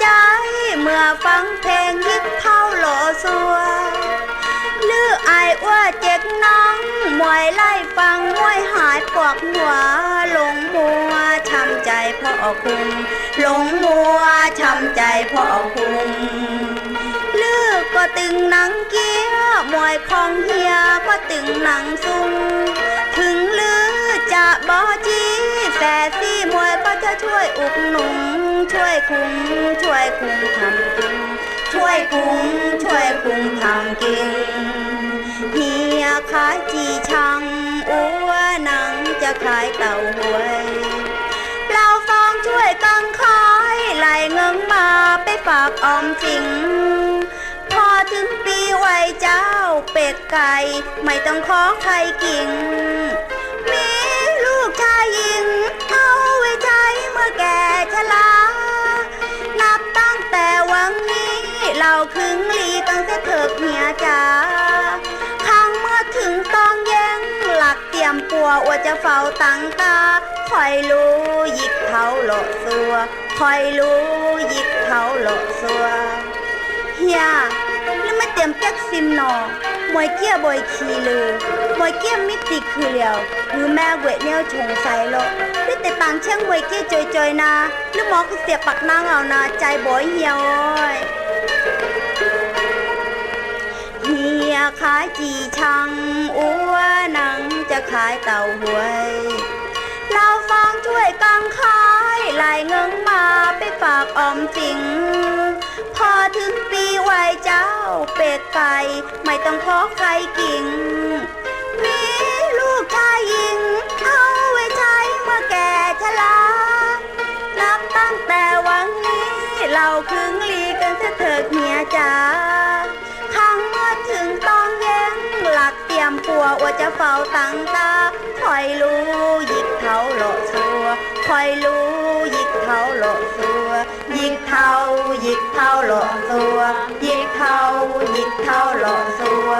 ใจเมื่อฟังเพลงยิกเท้าหล่อสัวหรือไอว่าเจ็กน้องมวยไล่ฟังมวยหายปวกหัวหลงมัวช้ำใจพ่อคุมหลงมัวช้ำใจพ่อคุมเลือกก็ตึงหนังเกี้ยมวยคองเฮียก็ตึงหนังสู จะช่วยอุกหนุนช่วยคุ้มช่วยคุ้มทำกินช่วยคุ้มช่วยคุ้มทำกินเฮียขายจีชังอัวหนังจะขายเต่าหวยเราฟองช่วยกังขายไหลเงินมาไปฝากออมสิงพอถึงปีไหวเจ้าเป็ดไก่ ไม่ต้องขอใครกิน เราคึงลีตั้งแต่เถิดเมียจ๋าข้างเมื่อถึงต้องแย่งหลักเตรียมปัวอวจะเฝ้าตั้งตาคอยรู้ยิกเท้าหลดสัวคอยรู้ยิกเท้าหลดสัวเฮียแล้วมาเตรียมแก๊กซิมหนอมวยเกี้ยบอยคีลือมวยเกี้ยมิติคือเหลียวหรือแม่เวทเนี่ยชงใส่โลหรือแต่ต่างเช่งมวยเกี้ยจอยๆนะหรือหมอคือเสียปักนางเอานะใจบ่อยเหี่ยวอ้ย ขายจีชัง อัวหนังจะขายเต่าหวย เราฟังช่วยกังขายไหลเงินมาไปฝากออมสิง พอถึงปีไหวเจ้าเป็ดไก่ไม่ต้องขอใครกินมีลูกชายหญิง เอาไว้ใช้เมื่อแก่ชรานับตั้งแต่วันนี้ เราคึงลีกันเสียเถิดเมียจ๋า วว่าจะเฝ้าตั้งตาคอยรู้ยิกเท้าหลดสัวคอยรู้ยิกเท้าหลดสัวยิกเท้ายิกเท้าหลดสัวยิกเท้ายิกเท้าหลดสัว